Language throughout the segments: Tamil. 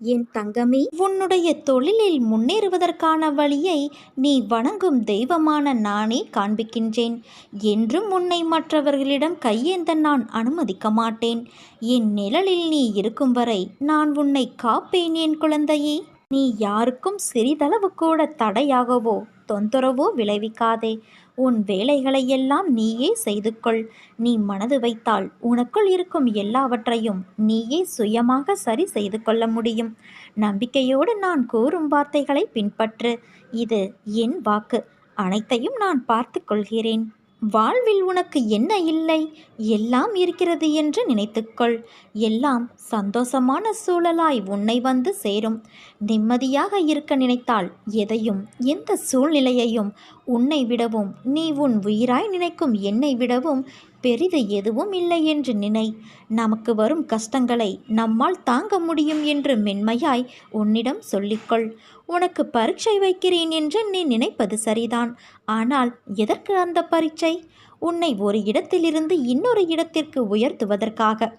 என் தங்கமே உன்னுடைய தொழிலில் முன்னேறுவதற்கான வழியை நீ வணங்கும் தெய்வமான நானே காண்பிக்கின்றேன். என்றும் உன்னை மற்றவர்களிடம் கையேந்த நான் அனுமதிக்க மாட்டேன். என் நிழலில் நீ இருக்கும் வரை நான் உன்னை காப்பேன் என் குழந்தையே. நீ யாருக்கும் சிறிதளவு கூட தடையாகவோ தொந்தரவோ விளைவிக்காதே. உன் வேலைகளையெல்லாம் நீயே செய்து கொள் நீ மனது வைத்தால் உனக்குள் இருக்கும் எல்லாவற்றையும் நீயே சுயமாக சரி செய்து கொள்ள முடியும். நம்பிக்கையோடு நான் கூறும் வார்த்தைகளை பின்பற்று. இது என் வாக்கு. அனைத்தையும் நான் பார்த்து கொள்கிறேன். வாழ்வில் உனக்கு என்ன இல்லை? எல்லாம் இருக்கிறது என்று நினைத்துக்கொள். எல்லாம் சந்தோஷமான சூழலாய் உன்னை வந்து சேரும். நிம்மதியாக இருக்க நினைத்தால் எதையும் எந்த சூழ்நிலையையும் உன்னை விடவும் நீ உன் உயிராய் நினைக்கும் என்னை விடவும் பெரிது எதுவும் இல்லை என்று நினை. நமக்கு வரும் கஷ்டங்களை நம்மால் தாங்க முடியும் என்று மென்மையாய் உன்னிடம் சொல்லிக்கொள். உனக்கு பரீட்சை வைக்கிறேன் என்று நீ நினைப்பது சரிதான். ஆனால் எதற்கு அந்த பரீட்சை? உன்னை ஒரு இடத்திலிருந்து இன்னொரு இடத்திற்கு உயர்த்துவதற்காக.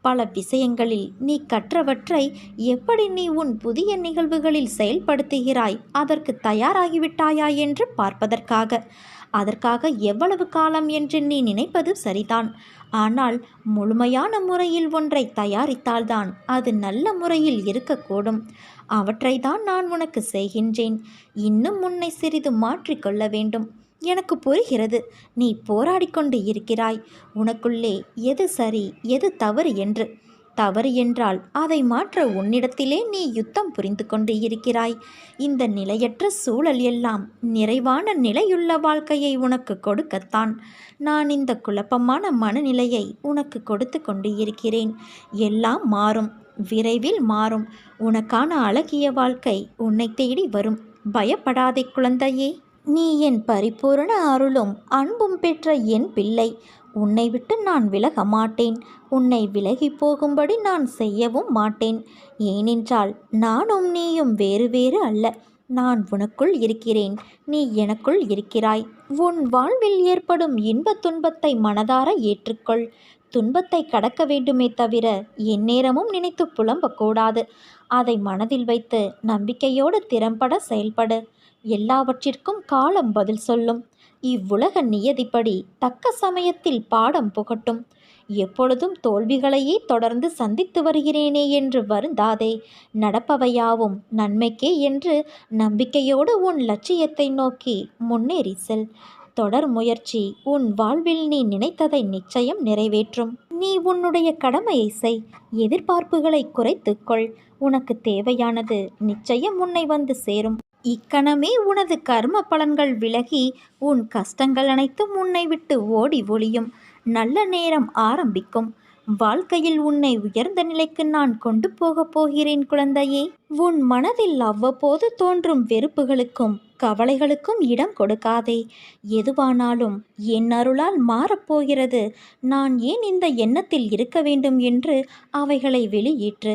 பல விஷயங்களில் நீ கற்றவற்றை எப்படி நீ உன் புதிய நிகழ்வுகளில் செயல்படுத்துகிறாய் அதற்கு தயாராகிவிட்டாயா என்று பார்ப்பதற்காக. அதற்காக எவ்வளவு காலம் என்று நீ நினைப்பது சரிதான். ஆனால் முழுமையான முறையில் ஒன்றை தயாரித்தால்தான் அது நல்ல முறையில் இருக்கக்கூடும். அவற்றை தான் நான் உனக்கு செய்கின்றேன். இன்னும் உன்னை சிறிது மாற்றிக்கொள்ள வேண்டும். எனக்கு புரிகிறது. நீ போராடிக்கொண்டு இருக்கிறாய். உனக்குள்ளே எது சரி எது தவறு என்று. தவறு என்றால் அதை மாற்ற உன்னிடத்திலே நீ யுத்தம் புரிந்து கொண்டு இருக்கிறாய். இந்த நிலையற்ற சூழல் எல்லாம் நிறைவான நிலையுள்ள வாழ்க்கையை உனக்கு கொடுக்கத்தான். நான் இந்த குழப்பமான மனநிலையை உனக்கு கொடுத்து கொண்டு இருக்கிறேன். எல்லாம் மாறும் விரைவில் மாறும். உனக்கான அழகிய வாழ்க்கை உன்னை தேடி வரும். பயப்படாதே குழந்தையே. நீ என் பரிபூரண அருளும் அன்பும் பெற்ற என் பிள்ளை. உன்னை விட்டு நான் விலக மாட்டேன். உன்னை விலகி போகும்படி நான் செய்யவும் மாட்டேன். ஏனென்றால் நானும் நீயும் வேறு வேறு அல்ல. நான் உனக்குள் இருக்கிறேன். நீ எனக்குள் இருக்கிறாய். உன் வாழ்வில் ஏற்படும் இன்பத் துன்பத்தை மனதார ஏற்றுக்கொள். துன்பத்தை கடக்க வேண்டுமே தவிர எந்நேரமும் நினைத்து புலம்பக்கூடாது அதை மனதில் வைத்து நம்பிக்கையோடு திறம்பட செயல்படு. எல்லாவற்றிற்கும் காலம் பதில் சொல்லும். இவ்வுலக நியதிப்படி தக்க சமயத்தில் பாடம் புகட்டும். எப்பொழுதும் தோல்விகளையே தொடர்ந்து சந்தித்து வருகிறேனே என்று வருந்தாதே. நடப்பவையாவும் நன்மைக்கே என்று நம்பிக்கையோடு உன் லட்சியத்தை நோக்கி முன்னேறி செல். தொடர் முயற்சி உன் வாழ்வில் நீ நினைத்ததை நிச்சயம் நிறைவேற்றும். நீ உன்னுடைய கடமையை செய். எதிர்பார்ப்புகளை குறைத்துக்கொள் உனக்கு தேவையானது நிச்சயம் உன்னை வந்து சேரும். இக்கணமே உனது கர்ம பலன்கள் விலகி உன் கஷ்டங்கள் அனைத்தும் உன்னை விட்டு ஓடி ஒளியும். நல்ல நேரம் ஆரம்பிக்கும். வாழ்க்கையில் உன்னை உயர்ந்த நிலைக்கு நான் கொண்டு போகப் போகிறேன் குழந்தையே. உன் மனதில் அவ்வப்போது தோன்றும் வெறுப்புகளுக்கும் கவலைகளுக்கும் இடம் கொடுக்காதே. எதுவானாலும் என் அருளால் மாறப்போகிறது நான் ஏன் இந்த எண்ணத்தில் இருக்க வேண்டும் என்று அவைகளை வெளியேற்று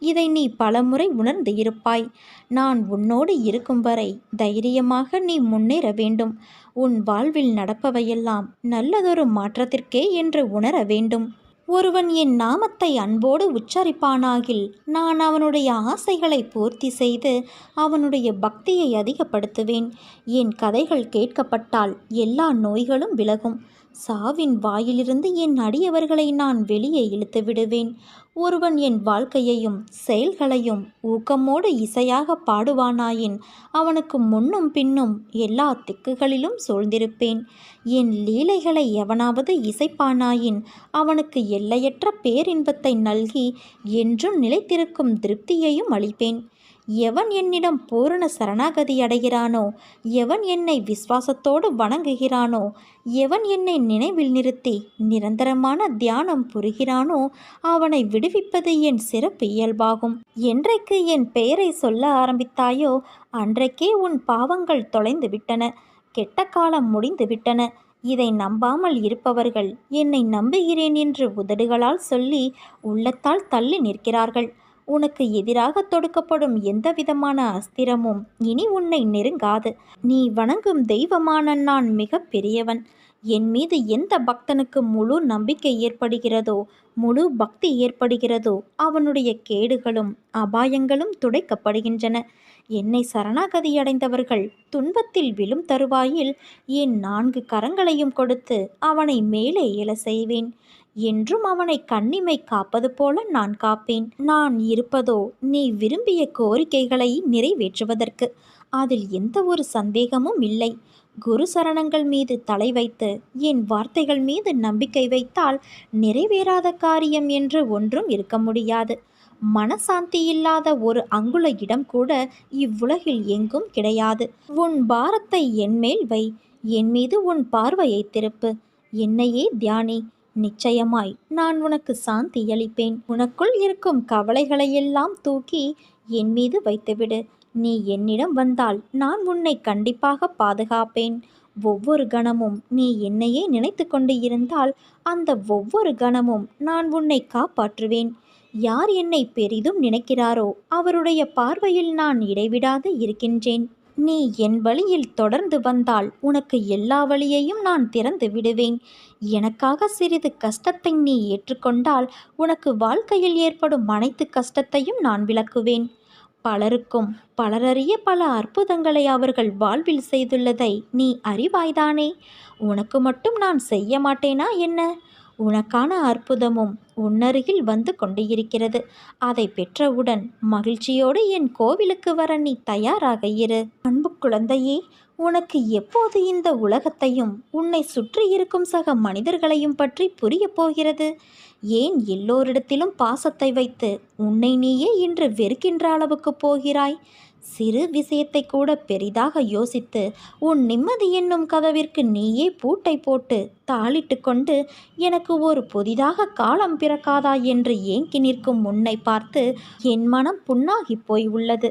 இதை நீ பலமுறை உணர்ந்து இருப்பாய் நான் உன்னோடு இருக்கும் வரை தைரியமாக நீ முன்னேற வேண்டும். உன் வாழ்வில் நடப்பவையெல்லாம் நல்லதொரு மாற்றத்திற்கே என்று உணர வேண்டும். ஒருவன் என் நாமத்தை அன்போடு உச்சரிப்பானாகில் நான் அவனுடைய ஆசைகளை பூர்த்தி செய்து அவனுடைய பக்தியை அதிகப்படுத்துவேன். என் கதைகள் கேட்கப்பட்டால் எல்லா நோய்களும் விலகும். சாவின் வாயிலிருந்து என் அடியவர்களை நான் வெளியே இழுத்து விடுவேன். ஒருவன் என் வாழ்க்கையையும் செயல்களையும் ஊக்கமோடு இசையாக பாடுவானாயின் அவனுக்கு முன்னும் பின்னும் எல்லா திக்குகளிலும் சூழ்ந்திருப்பேன். என் லீலைகளை எவனாவது இசைப்பானாயின் அவனுக்கு எல்லையற்ற பேரின்பத்தை நல்கி என்றும் நிலைத்திருக்கும் திருப்தியையும் அளிப்பேன். எவன் என்னிடம் பூரண சரணாகதி அடைகிறானோ? எவன் என்னை விசுவாசத்தோடு வணங்குகிறானோ? எவன் என்னை நினைவில் நிறுத்தி நிரந்தரமான தியானம் புரிகிறானோ? அவனை விடுவிப்பது என் சிறப்பு இயல்பாகும். என்றைக்கு என் பெயரை சொல்ல ஆரம்பித்தாயோ அன்றைக்கே உன் பாவங்கள் தொலைந்து விட்டன. கெட்ட காலம் முடிந்து விட்டன. இதை நம்பாமல் இருப்பவர்கள் என்னை நம்புகிறேன் என்று உதடுகளால் சொல்லி உள்ளத்தால் தள்ளி நிற்கிறார்கள். உனக்கு எதிராக தொடுக்கப்படும் எந்த விதமான அஸ்திரமும் இனி உன்னை நெருங்காது. நீ வணங்கும் தெய்வமான நான் மிக பெரியவன். என் மீது எந்த பக்தனுக்கு முழு நம்பிக்கை ஏற்படுகிறதோ முழு பக்தி ஏற்படுகிறதோ அவனுடைய கேடுகளும் அபாயங்களும் துடைக்கப்படுகின்றன. என்னை சரணாகதி அடைந்தவர்கள் துன்பத்தில் விழும் தருவாயில் என் நான்கு கரங்களையும் கொடுத்து அவனை மேலே எழ செய்வேன். என்றும் அவனை கண்ணிமை காப்பது போல நான் காப்பேன். நான் இருப்பதோ நீ விரும்பிய கோரிக்கைகளை நிறைவேற்றுவதற்கு. அதில் எந்த ஒரு சந்தேகமும் இல்லை. குரு சரணங்கள் மீது தலை வைத்து என் வார்த்தைகள் மீது நம்பிக்கை வைத்தால் நிறைவேறாத காரியம் என்று ஒன்றும் இருக்க முடியாது. மனசாந்தி இல்லாத ஒரு அங்குல இடம் கூட இவ்வுலகில் எங்கும் கிடையாது. உன் பாரத்தை என்மேல் வை. என் மீது உன் பார்வையை திருப்பு. என்னையே தியானி. நிச்சயமாய் நான் உனக்கு சாந்தி அளிப்பேன் உனக்குள் இருக்கும் கவலைகளையெல்லாம் தூக்கி என் மீது வைத்துவிடு. நீ என்னிடம் வந்தால் நான் உன்னை கண்டிப்பாக பாதுகாப்பேன். ஒவ்வொரு கணமும் நீ என்னையே நினைத்து கொண்டு இருந்தால் அந்த ஒவ்வொரு கணமும் நான் உன்னை காப்பாற்றுவேன். யார் என்னை பெரிதும் நினைக்கிறாரோ அவருடைய பார்வையில் நான் இடைவிடாது இருக்கின்றேன். நீ என் வழியில் தொடர்ந்து வந்தால் உனக்கு எல்லா வழியையும் நான் திறந்து விடுவேன். எனக்காக சிறிது கஷ்டத்தை நீ ஏற்றுக்கொண்டால் உனக்கு வாழ்க்கையில் ஏற்படும் அனைத்து கஷ்டத்தையும் நான் விளக்குவேன். பலருக்கும் பலரறிய பல அற்புதங்களை அவர்கள் வாழ்வில் செய்துள்ளதை நீ அறிவாய்தானே? உனக்கு மட்டும் நான் செய்ய மாட்டேனா என்ன? உனக்கான அற்புதமும் உன்னருகில் வந்து கொண்டிருக்கிறது. அதை பெற்றவுடன் மகிழ்ச்சியோடு என் கோவிலுக்கு வர நீ தயாராக இரு. அன்பு குழந்தையே உனக்கு எப்போது இந்த உலகத்தையும் உன்னை சுற்றி இருக்கும் சக மனிதர்களையும் பற்றி புரியப் போகிறது? ஏன் எல்லோரிடத்திலும் பாசத்தை வைத்து உன்னை நீயே இன்று வெறுக்கின்ற அளவுக்கு போகிறாய்? சிறு விஷயத்தை கூட பெரிதாக யோசித்து உன் நிம்மதி என்னும் கதவிற்கு நீயே பூட்டை போட்டு தாளிட்டு கொண்டு எனக்கு ஒரு புதிதாக காலம் பிறக்காதா? என்று ஏங்கி நிற்கும் உன்னை பார்த்து என் மனம் புண்ணாகி போய் உள்ளது.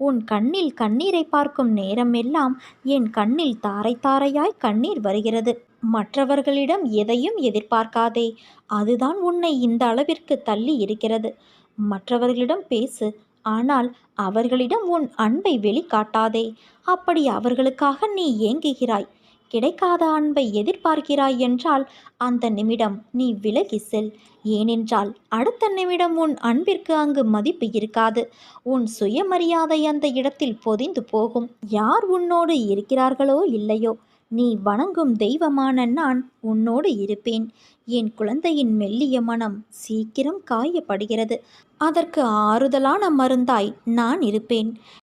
உன் கண்ணில் கண்ணீரை பார்க்கும் நேரமெல்லாம் என் கண்ணில் தாரை தாரையாய் கண்ணீர் வருகிறது. மற்றவர்களிடம் எதையும் எதிர்பார்க்காதே. அதுதான் உன்னை இந்த அளவிற்கு தள்ளி இருக்கிறது. மற்றவர்களிடம் பேசு. ஆனால் அவர்களிடம் உன் அன்பை வெளிக்காட்டாதே. அப்படி அவர்களுக்காக நீ ஏங்குகிறாய். கிடைக்காத அன்பை எதிர்பார்க்கிறாய் என்றால் அந்த நிமிடம் நீ விலகி செல். ஏனென்றால் அடுத்த நிமிடம் உன் அன்பிற்கு அங்கு மதிப்பு இருக்காது. உன் சுயமரியாதை அந்த இடத்தில் பொதிந்து போகும். யார் உன்னோடு இருக்கிறார்களோ இல்லையோ நீ வணங்கும் தெய்வமான நான் உன்னோடு இருப்பேன். என் குழந்தையின் மெல்லிய மனம் சீக்கிரம் காயப்படுகிறது. அதற்கு ஆறுதலான மருந்தாய் நான் இருப்பேன்.